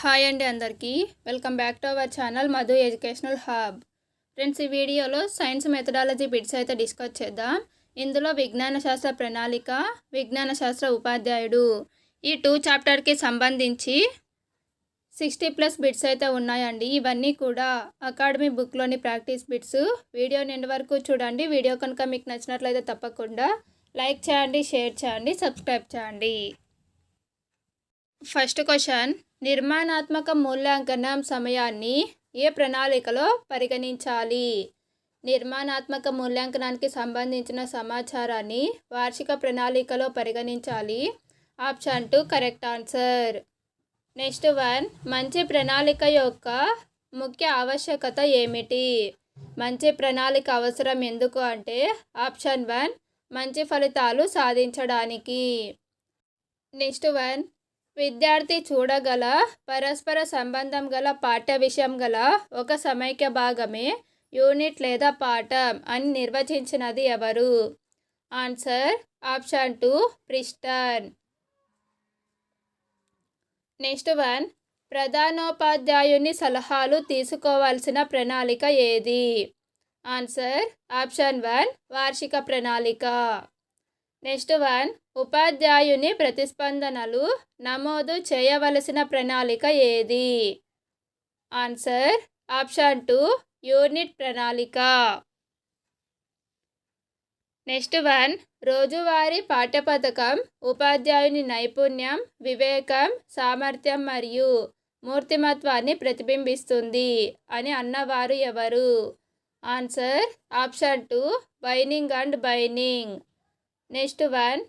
Hi అండి అందరికీ. Welcome back to our channel Madhu educational hub. Friends ఈ వీడియోలో సైన్స్ మెథడాలజీ బిట్స్ అయితే డిస్కస్ చేద్దాం. ఇందులో విజ్ఞాన శాస్త్ర ప్రణాళిక విజ్ఞాన శాస్త్ర ఉపాధ్యాయుడు. ఈ టూ చాప్టర్కి సంబంధించి సిక్స్టీ ప్లస్ బిట్స్ అయితే ఉన్నాయండి. ఇవన్నీ కూడా అకాడమీ బుక్లోని ప్రాక్టీస్ బిట్స్. వీడియో నిండి వరకు చూడండి. వీడియో కనుక మీకు నచ్చినట్లయితే తప్పకుండా లైక్ చేయండి షేర్ చేయండి సబ్స్క్రైబ్ చేయండి. First question. నిర్మాణాత్మక మూల్యాంకనం సమయాన్ని ఏ ప్రణాళికలో పరిగణించాలి? నిర్మాణాత్మక మూల్యాంకనానికి సంబంధించిన సమాచారాన్ని వార్షిక ప్రణాళికలో పరిగణించాలి? Option two correct answer. Next one మంచి ప్రణాళిక యొక్క ముఖ్య ఆవశ్యకత ఏమిటి? మంచి ప్రణాళిక అవసరం ఎందుకు అంటే ఆప్షన్ వన్ మంచి ఫలితాలు సాధించడానికి. నెక్స్ట్ వన్ విద్యార్థి చూడగల పరస్పర సంబంధం గల పాఠ్య విషయం గల ఒక సమైక్య భాగమే యూనిట్ లేదా పాఠం అని నిర్వచించినది ఎవరు? Answer option two Preston. Next one ప్రధానోపాధ్యాయుని సలహాలు తీసుకోవాల్సిన ప్రణాళిక ఏది? ఆన్సర్ ఆప్షన్ వన్ వార్షిక ప్రణాళిక. నెక్స్ట్ వన్ ఉపాధ్యాయుని ప్రతిస్పందనలు నమోదు చేయవలసిన ప్రణాళిక ఏది? ఆన్సర్ ఆప్షన్ టూ యూనిట్ ప్రణాళిక. నెక్స్ట్ వన్ రోజువారీ పాఠ్యపథకం ఉపాధ్యాయుని నైపుణ్యం వివేకం సామర్థ్యం మరియు మూర్తిమత్వాన్ని ప్రతిబింబిస్తుంది అని అన్నవారు ఎవరు? Answer option two Binning and Binning. Next one.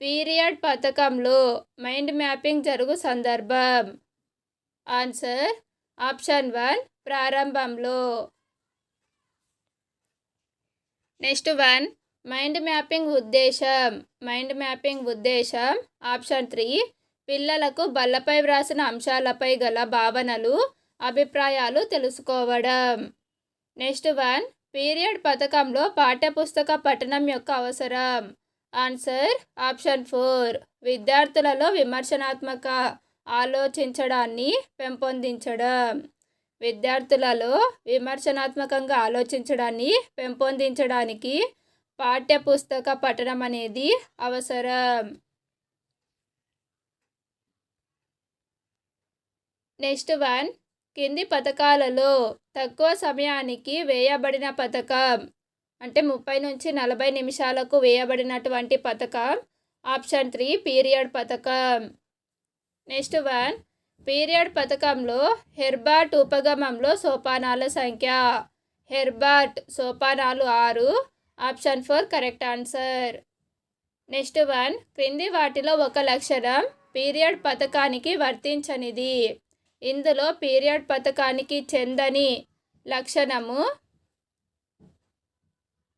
Period పథకంలో మైండ్ మ్యాపింగ్ జరుగు సందర్భం. ఆన్సర్ ఆప్షన్ వన్ ప్రారంభంలో. నెక్స్ట్ వన్ మైండ్ మ్యాపింగ్ ఉద్దేశం. మైండ్ మ్యాపింగ్ ఉద్దేశం ఆప్షన్ త్రీ పిల్లలకు బల్లపై వ్రాసిన అంశాలపై గల భావనలు అభిప్రాయాలు తెలుసుకోవడం. నెక్స్ట్ వన్ పీరియడ్ పథకంలో పాఠ్యపుస్తక పఠనం యొక్క అవసరం. Answer option four. విద్యార్థులలో విమర్శనాత్మక ఆలోచించడాన్ని పెంపొందించడం. విద్యార్థులలో విమర్శనాత్మకంగా ఆలోచించడాన్ని పెంపొందించడానికి పాఠ్యపుస్తక పఠనం అనేది అవసరం. Next one. కింది పథకాలలో తక్కువ సమయానికి వేయబడిన పథకం అంటే ముప్పై నుంచి నలభై నిమిషాలకు వేయబడినటువంటి పథకం. ఆప్షన్ త్రీ పీరియడ్ పథకం. నెక్స్ట్ వన్ పీరియడ్ పథకంలో హెర్బర్ట్ ఉపగమంలో సోపానాల సంఖ్య. హెర్బర్ట్ సోపానాలు ఆరు. Option four correct answer. Next one క్రింది వాటిలో ఒక లక్షణం పీరియడ్ పథకానికి వర్తించనిది. ఇందులో పీరియడ్ పథకానికి చెందని లక్షణము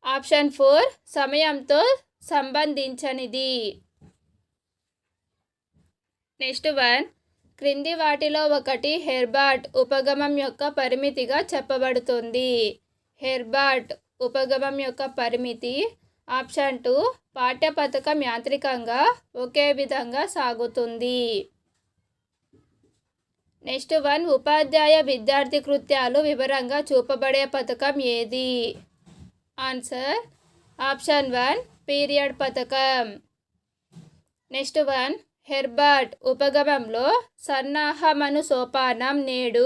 ఆప్షన్ ఫోర్ సమయంతో సంబంధించనిది. నెక్స్ట్ వన్ క్రింది వాటిలో ఒకటి హెర్బాట్ ఉపగమం యొక్క పరిమితిగా చెప్పబడుతుంది. హెర్బాట్ ఉపగమం యొక్క పరిమితి ఆప్షన్ టూ పాఠ్యపథకం యాంత్రికంగా ఒకే విధంగా సాగుతుంది. నెక్స్ట్ వన్ ఉపాధ్యాయ విద్యార్థి కృత్యాలు వివరంగా చూపబడే పథకం ఏది? ఆన్సర్ ఆప్షన్ వన్ పీరియడ్ పథకం. నెక్స్ట్ వన్ హెర్బర్ట్ ఉపగమంలో సన్నాహమను సోపానం నేడు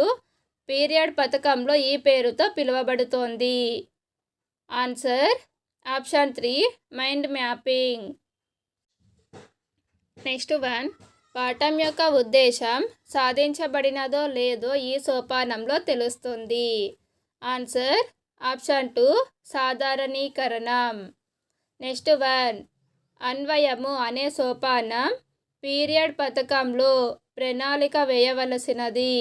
పీరియడ్ పథకంలో ఈ పేరుతో పిలువబడుతోంది. Answer option three mind mapping. Next one పాఠం యొక్క ఉద్దేశం సాధించబడినదో లేదో ఈ సోపానంలో తెలుస్తుంది. ఆన్సర్ ఆప్షన్ టూ సాధారణీకరణం. నెక్స్ట్ వన్ అన్వయము అనే సోపానం పీరియడ్ పథకంలో ప్రణాళిక వేయవలసినది.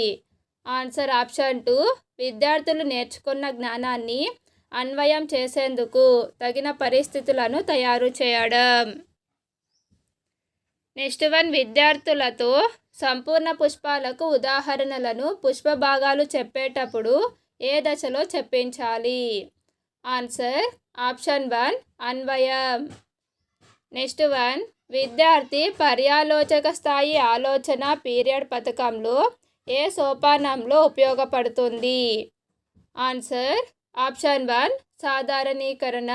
ఆన్సర్ ఆప్షన్ టూ విద్యార్థులు నేర్చుకున్న జ్ఞానాన్ని అన్వయం చేసేందుకు తగిన పరిస్థితులను తయారు చేయడం. నెక్స్ట్ వన్ విద్యార్థులతో సంపూర్ణ పుష్పాలకు ఉదాహరణలను పుష్ప భాగాలు చెప్పేటప్పుడు ఏ దశలో చెప్పించాలి? ఆన్సర్ ఆప్షన్ వన్ అన్వయం. నెక్స్ట్ వన్ విద్యార్థి పర్యాలోచక స్థాయి ఆలోచన పీరియడ్ పథకంలో ఏ సోపానంలో ఉపయోగపడుతుంది? ఆన్సర్ ఆప్షన్ వన్ సాధారణీకరణ.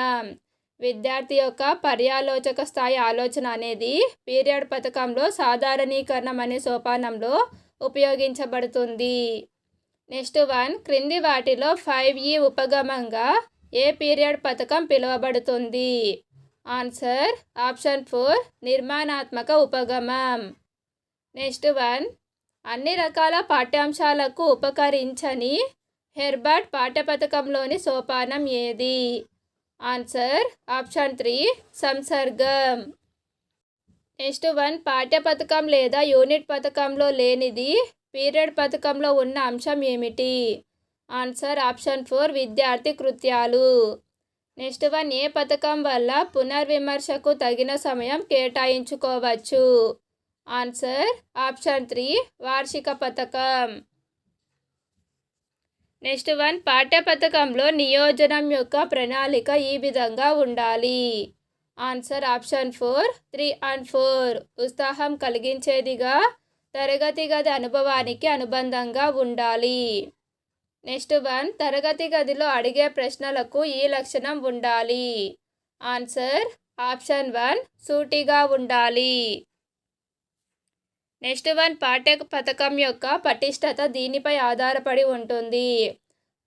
విద్యార్థి యొక్క పర్యాలోచక స్థాయి ఆలోచన అనేది పీరియడ్ పథకంలో సాధారణీకరణం అనే సోపానంలో ఉపయోగించబడుతుంది. నెక్స్ట్ వన్ క్రింది వాటిలో ఫైవ్ ఈ ఉపగమంగా ఏ పీరియడ్ పథకం పిలువబడుతుంది? ఆన్సర్ ఆప్షన్ ఫోర్ నిర్మాణాత్మక ఉపగమం. నెక్స్ట్ వన్ అన్ని రకాల పాఠ్యాంశాలకు ఉపకరించని హెర్బర్ట్ పాఠ్యపథకంలోని సోపానం ఏది? ఆన్సర్ ఆప్షన్ త్రీ సంసర్గం. నెక్స్ట్ వన్ పాఠ్యపథకం లేదా యూనిట్ పథకంలో లేనిది పీరియడ్ పథకంలో ఉన్న అంశం ఏమిటి? ఆన్సర్ ఆప్షన్ ఫోర్ విద్యార్థి కృత్యాలు. నెక్స్ట్ వన్ ఏ పథకం వల్ల పునర్విమర్శకు తగిన సమయం కేటాయించుకోవచ్చు? ఆన్సర్ ఆప్షన్ త్రీ వార్షిక పథకం. నెక్స్ట్ వన్ పాఠ్య పథకంలో నియోజనం యొక్క ప్రణాళిక ఈ విధంగా ఉండాలి. Answer option four three and four. ఉత్సాహం కలిగించేదిగా తరగతి గది అనుభవానికి అనుబంధంగా ఉండాలి. నెక్స్ట్ వన్ తరగతి గదిలో అడిగే ప్రశ్నలకు ఈ లక్షణం ఉండాలి. ఆన్సర్ ఆప్షన్ వన్ సూటిగా ఉండాలి. నెక్స్ట్ వన్ పాఠ్య పథకం యొక్క పటిష్టత దీనిపై ఆధారపడి ఉంటుంది.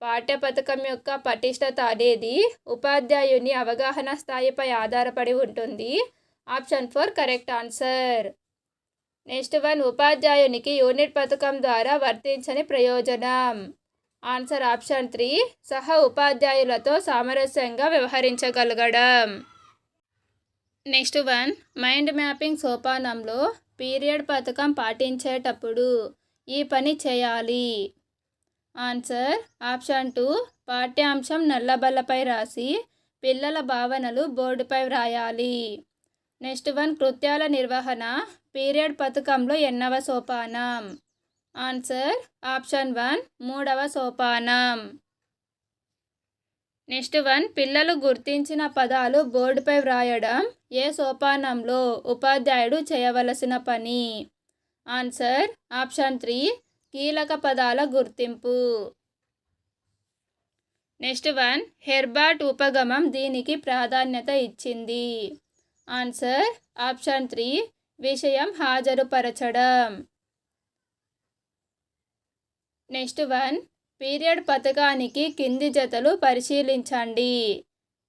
పాఠ్య పథకం యొక్క పటిష్టత అనేది ఉపాధ్యాయుని అవగాహన స్థాయిపై ఆధారపడి ఉంటుంది. Option four correct answer. Next one ఉపాధ్యాయునికి unit పథకం ద్వారా వర్తించని ప్రయోజనం. ఆన్సర్ ఆప్షన్ త్రీ సహ ఉపాధ్యాయులతో సామరస్యంగా వ్యవహరించగలగడం. నెక్స్ట్ వన్ మైండ్ మ్యాపింగ్ సోపానంలో పీరియడ్ పథకం పాటించేటప్పుడు ఈ పని చేయాలి. Answer option two. పాఠ్యాంశం నల్లబల్లపై రాసి పిల్లల భావనలు బోర్డుపై వ్రాయాలి. Next one. కృత్యాల నిర్వహణ పీరియడ్ పథకంలో ఎన్నవ సోపానం? Answer option one. మూడవ సోపానం. నెక్స్ట్ వన్ పిల్లలు గుర్తించిన పదాలు బోర్డుపై వ్రాయడం. ఏ సోపానంలో ఉపాధ్యాయుడు చేయవలసిన పని? ఆన్సర్ ఆప్షన్ త్రీ కీలక పదాల గుర్తింపు. నెక్స్ట్ వన్ హెర్బాట్ ఉపగమం దీనికి ప్రాధాన్యత ఇచ్చింది. ఆన్సర్ ఆప్షన్ త్రీ విషయం హాజరుపరచడం. నెక్స్ట్ వన్ పీరియడ్ పథకానికి కింది జతలు పరిశీలించండి.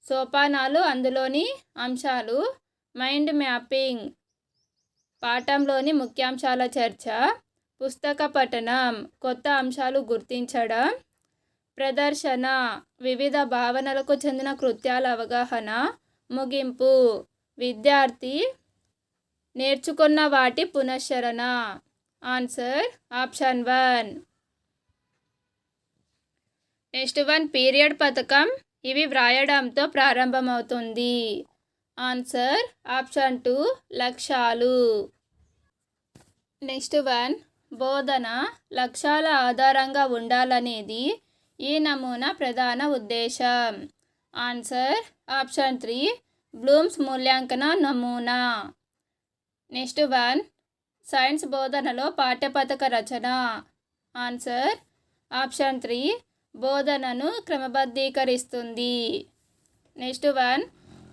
సోపానాలు అందులోని అంశాలు మైండ్ మ్యాపింగ్ పాఠంలోని ముఖ్యాంశాల చర్చ పుస్తక పఠనం కొత్త అంశాలు గుర్తించడం ప్రదర్శన వివిధ భావనలకు చెందిన కృత్యాల అవగాహన ముగింపు విద్యార్థి నేర్చుకున్న వాటి పునశ్చరణ. Answer option one. Next one period పథకం ఇవి వ్రాయడంతో ప్రారంభమవుతుంది. ఆన్సర్ ఆప్షన్ టూ లక్ష్యాలు. నెక్స్ట్ వన్ బోధన లక్ష్యాల ఆధారంగా ఉండాలనేది ఈ నమూనా ప్రధాన ఉద్దేశం. ఆన్సర్ ఆప్షన్ త్రీ బ్లూమ్స్ మూల్యాంకన నమూనా. నెక్స్ట్ వన్ సైన్స్ బోధనలో పాఠ్యపథక రచన. ఆన్సర్ ఆప్షన్ త్రీ బోధనను క్రమబద్ధీకరిస్తుంది. నెక్స్ట్ వన్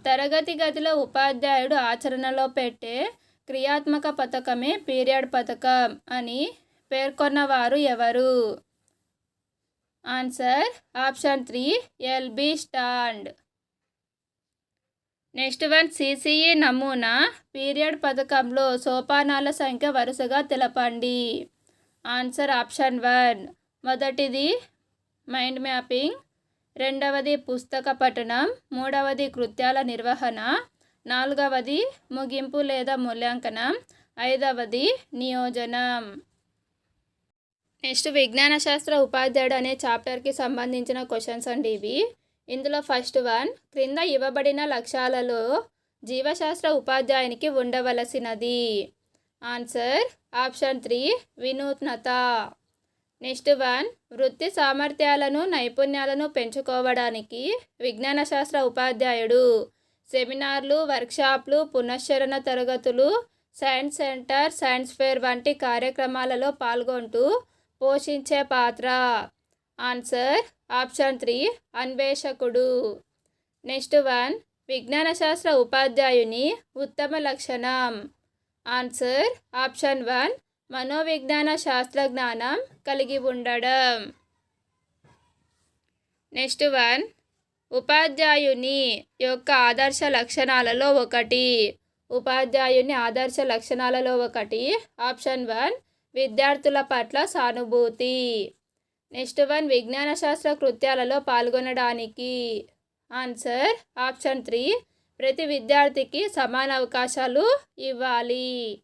తరగతి గదిలో ఉపాధ్యాయుడు ఆచరణలో పెట్టే క్రియాత్మక పథకమే పీరియడ్ పథకం అని పేర్కొన్నవారు ఎవరు? Answer option three L B Stand. Next one CCE నమూనా పీరియడ్ పథకంలో సోపానాల సంఖ్య వరుసగా తెలపండి. Answer option one. మొదటిది మైండ్ మ్యాపింగ్ రెండవది పుస్తక పఠనం. మూడవది కృత్యాల నిర్వహణ. నాలుగవది ముగింపు లేదా మూల్యాంకనం. ఐదవది నియోజనం. నెక్స్ట్ విజ్ఞాన శాస్త్ర ఉపాధ్యాయుడు అనే చాప్టర్కి సంబంధించిన క్వశ్చన్స్ అండి ఇవి ఇందులో ఫస్ట్ వన్ క్రింద ఇవ్వబడిన లక్ష్యాలలో జీవశాస్త్ర ఉపాధ్యాయునికి ఉండవలసినది. ఆన్సర్ ఆప్షన్ త్రీ వినూత్నత. నెక్స్ట్ వన్ వృత్తి సామర్థ్యాలను నైపుణ్యాలను పెంచుకోవడానికి విజ్ఞాన శాస్త్ర ఉపాధ్యాయుడు. సెమినార్లు వర్క్షాప్లు పునశ్చరణ తరగతులు సైన్స్ సెంటర్ సైన్స్ ఫేర్ వంటి కార్యక్రమాలలో పాల్గొంటూ పోషించే పాత్ర. ఆన్సర్ ఆప్షన్ త్రీ అన్వేషకుడు. నెక్స్ట్ వన్ విజ్ఞాన శాస్త్ర ఉపాధ్యాయుని ఉత్తమ లక్షణం. ఆన్సర్ ఆప్షన్ వన్ మనోవిజ్ఞాన శాస్త్ర జ్ఞానం కలిగి ఉండడం. నెక్స్ట్ వన్ ఉపాధ్యాయుని యొక్క ఆదర్శ లక్షణాలలో ఒకటి. ఉపాధ్యాయుని ఆదర్శ లక్షణాలలో ఒకటి. ఆప్షన్ వన్ విద్యార్థుల పట్ల సానుభూతి. నెక్స్ట్ వన్ విజ్ఞాన శాస్త్ర కృత్యాలలో పాల్గొనడానికి. ఆన్సర్ ఆప్షన్ త్రీ ప్రతి విద్యార్థికి సమాన అవకాశాలు ఇవ్వాలి.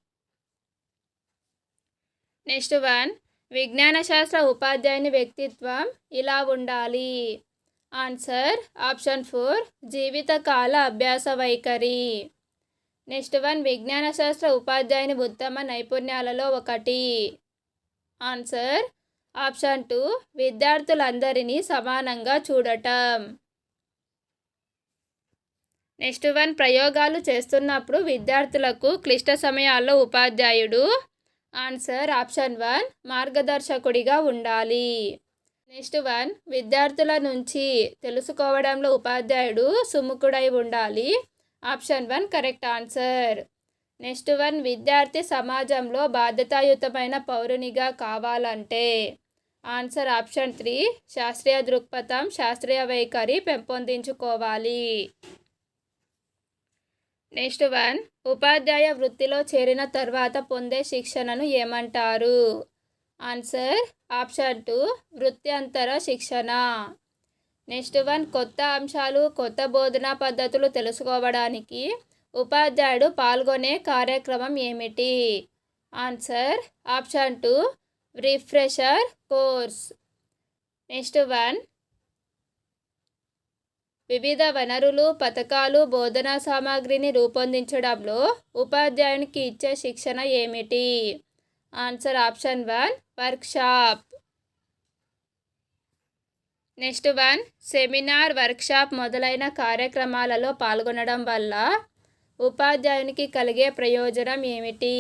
నెక్స్ట్ వన్ విజ్ఞాన శాస్త్ర ఉపాధ్యాయుని వ్యక్తిత్వం ఇలా ఉండాలి. ఆన్సర్ ఆప్షన్ ఫోర్ జీవితకాల అభ్యాస వైఖరి. నెక్స్ట్ వన్ విజ్ఞాన శాస్త్ర ఉపాధ్యాయుని ఉత్తమ నైపుణ్యాలలో ఒకటి. ఆన్సర్ ఆప్షన్ టూ విద్యార్థులందరినీ సమానంగా చూడటం. నెక్స్ట్ వన్ ప్రయోగాలు చేస్తున్నప్పుడు విద్యార్థులకు క్లిష్ట సమయాల్లో ఉపాధ్యాయుడు ఆన్సర్ ఆప్షన్ వన్ మార్గదర్శకుడిగా ఉండాలి. నెక్స్ట్ వన్ విద్యార్థుల నుంచి తెలుసుకోవడంలో ఉపాధ్యాయుడు సుముఖుడై ఉండాలి. Option one correct answer next one విద్యార్థి సమాజంలో బాధ్యతాయుతమైన పౌరునిగా కావాలంటే. ఆన్సర్ ఆప్షన్ త్రీ శాస్త్రీయ దృక్పథం శాస్త్రీయ వైఖరి పెంపొందించుకోవాలి. Next one. ఉపాధ్యాయ వృత్తిలో చేరిన తర్వాత పొందే శిక్షణను ఏమంటారు? ఆన్సర్ ఆప్షన్ టూ వృత్యంతర శిక్షణ. నెక్స్ట్ వన్ కొత్త అంశాలు కొత్త బోధనా పద్ధతులు తెలుసుకోవడానికి ఉపాధ్యాయుడు పాల్గొనే కార్యక్రమం ఏమిటి? Answer option two refresher course. Next one వివిధ వనరులు పథకాలు బోధనా సామాగ్రిని రూపొందించడంలో ఉపాధ్యాయునికి ఇచ్చే శిక్షణ ఏమిటి? Answer option one workshop. Next one seminar workshop మొదలైన కార్యక్రమాలలో పాల్గొనడం వల్ల ఉపాధ్యాయునికి కలిగే ప్రయోజనం ఏమిటి?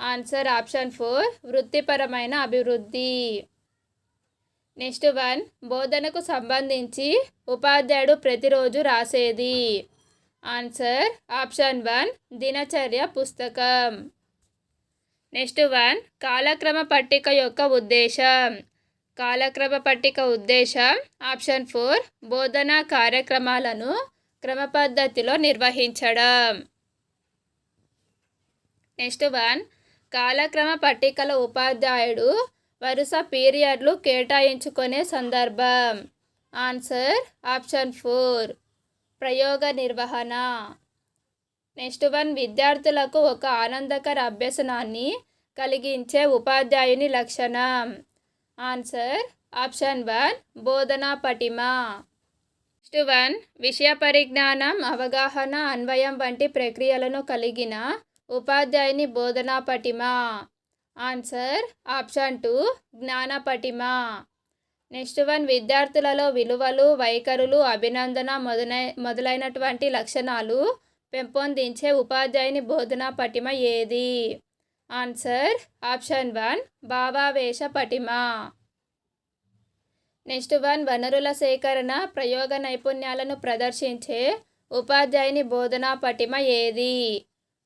ఆన్సర్ ఆప్షన్ ఫోర్ వృత్తిపరమైన అభివృద్ధి. నెక్స్ట్ వన్ బోధనకు సంబంధించి ఉపాధ్యాయుడు ప్రతిరోజు రాసేది? ఆన్సర్ ఆప్షన్ వన్ దినచర్య పుస్తకం. నెక్స్ట్ వన్ కాలక్రమ పట్టిక యొక్క ఉద్దేశం. కాలక్రమ పట్టిక ఉద్దేశం ఆప్షన్ ఫోర్ బోధనా కార్యక్రమాలను క్రమ పద్ధతిలో నిర్వహించడం. నెక్స్ట్ వన్ కాలక్రమ పట్టికల ఉపాధ్యాయుడు వరుస పీరియడ్లు కేటాయించుకునే సందర్భం. Answer option four. ప్రయోగ నిర్వహణ. నెక్స్ట్ వన్ విద్యార్థులకు ఒక ఆనందకర అభ్యసనాన్ని కలిగించే ఉపాధ్యాయుని లక్షణం. ఆన్సర్ ఆప్షన్ వన్ బోధనా పటిమ. నెక్స్ట్ వన్ విషయ పరిజ్ఞానం అవగాహన అన్వయం వంటి ప్రక్రియలను కలిగిన ఉపాధ్యాయుని బోధనా పటిమ. ఆన్సర్ ఆప్షన్ టూ జ్ఞాన పటిమ నెక్స్ట్ వన్ విద్యార్థులలో విలువలు వైఖరులు అభినందన మొదలై మొదలైనటువంటి లక్షణాలు పెంపొందించే ఉపాధ్యాయుని బోధనా పటిమ ఏది? ఆన్సర్ ఆప్షన్ వన్ భావావేశ పటిమ. నెక్స్ట్ వన్ వనరుల సేకరణ ప్రయోగ నైపుణ్యాలను ప్రదర్శించే ఉపాధ్యాయుని బోధనా పటిమ ఏది?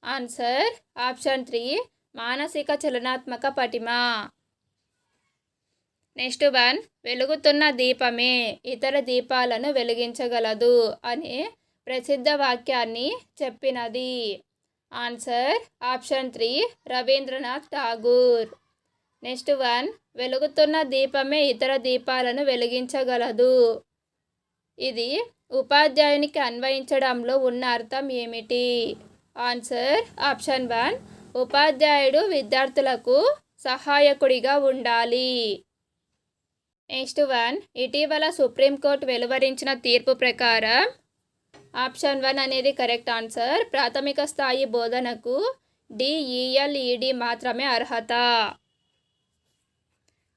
ఆన్సర్ ఆప్షన్ త్రీ మానసిక చలనాత్మక పటిమ. నెక్స్ట్ వన్ వెలుగుతున్న దీపమే. ఇతర దీపాలను వెలిగించగలదు అనే ప్రసిద్ధ వాక్యాన్ని చెప్పినది. Answer option three Rabindranath Tagore. Next one వెలుగుతున్న దీపమే ఇతర దీపాలను వెలిగించగలదు. ఇది ఉపాధ్యాయునికి అన్వయించడంలో ఉన్న అర్థం ఏమిటి? ఆన్సర్ ఆప్షన్ వన్ ఉపాధ్యాయుడు విద్యార్థులకు సహాయకుడిగా ఉండాలి. నెక్స్ట్ వన్ ఇటీవల సుప్రీంకోర్టు వెలువరించిన తీర్పు ప్రకారం ఆప్షన్ వన్ అనేది కరెక్ట్ ఆన్సర్. ప్రాథమిక స్థాయి బోధనకు డిఈఎల్ఈడి మాత్రమే అర్హత.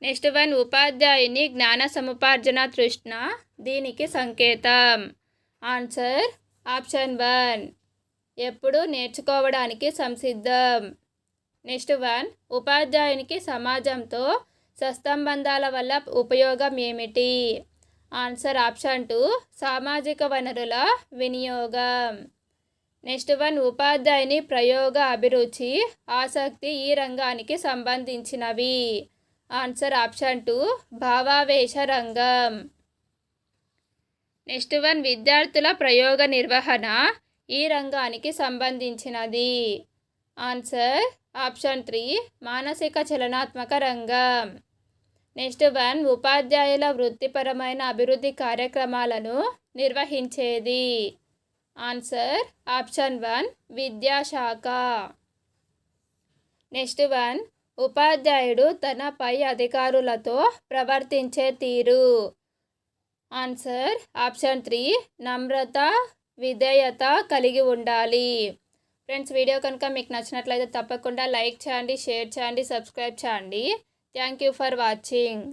నెక్స్ట్ వన్ ఉపాధ్యాయుని జ్ఞాన సముపార్జన తృష్ణ దీనికి సంకేతం. Answer option one. ఎప్పుడు నేర్చుకోవడానికి సంసిద్ధం. నెక్స్ట్ వన్ ఉపాధ్యాయునికి సమాజంతో సస్తంబంధాల వల్ల ఉపయోగం ఏమిటి? ఆన్సర్ ఆప్షన్ టూ సామాజిక వనరుల వినియోగం. నెక్స్ట్ వన్ ఉపాధ్యాయుని ప్రయోగ అభిరుచి ఆసక్తి ఈ రంగానికి సంబంధించినవి. ఆన్సర్ ఆప్షన్ టూ భావావేశ రంగం. నెక్స్ట్ వన్ విద్యార్థుల ప్రయోగ నిర్వహణ ఈ రంగానికి సంబంధించినది. ఆన్సర్ ఆప్షన్ త్రీ మానసిక చలనాత్మక రంగం. నెక్స్ట్ వన్ ఉపాధ్యాయుల వృత్తిపరమైన అభివృద్ధి కార్యక్రమాలను నిర్వహించేది. ఆన్సర్ ఆప్షన్ వన్ విద్యాశాఖ నెక్స్ట్ వన్ ఉపాధ్యాయుడు తన పై అధికారులతో ప్రవర్తించే తీరు. ఆన్సర్ ఆప్షన్ త్రీ నమ్రత విధేయత కలిగి ఉండాలి. ఫ్రెండ్స్ వీడియో కనుక మీకు నచ్చినట్లయితే తప్పకుండా లైక్ చేయండి షేర్ చేయండి సబ్స్క్రైబ్ చేయండి. Thank you for watching.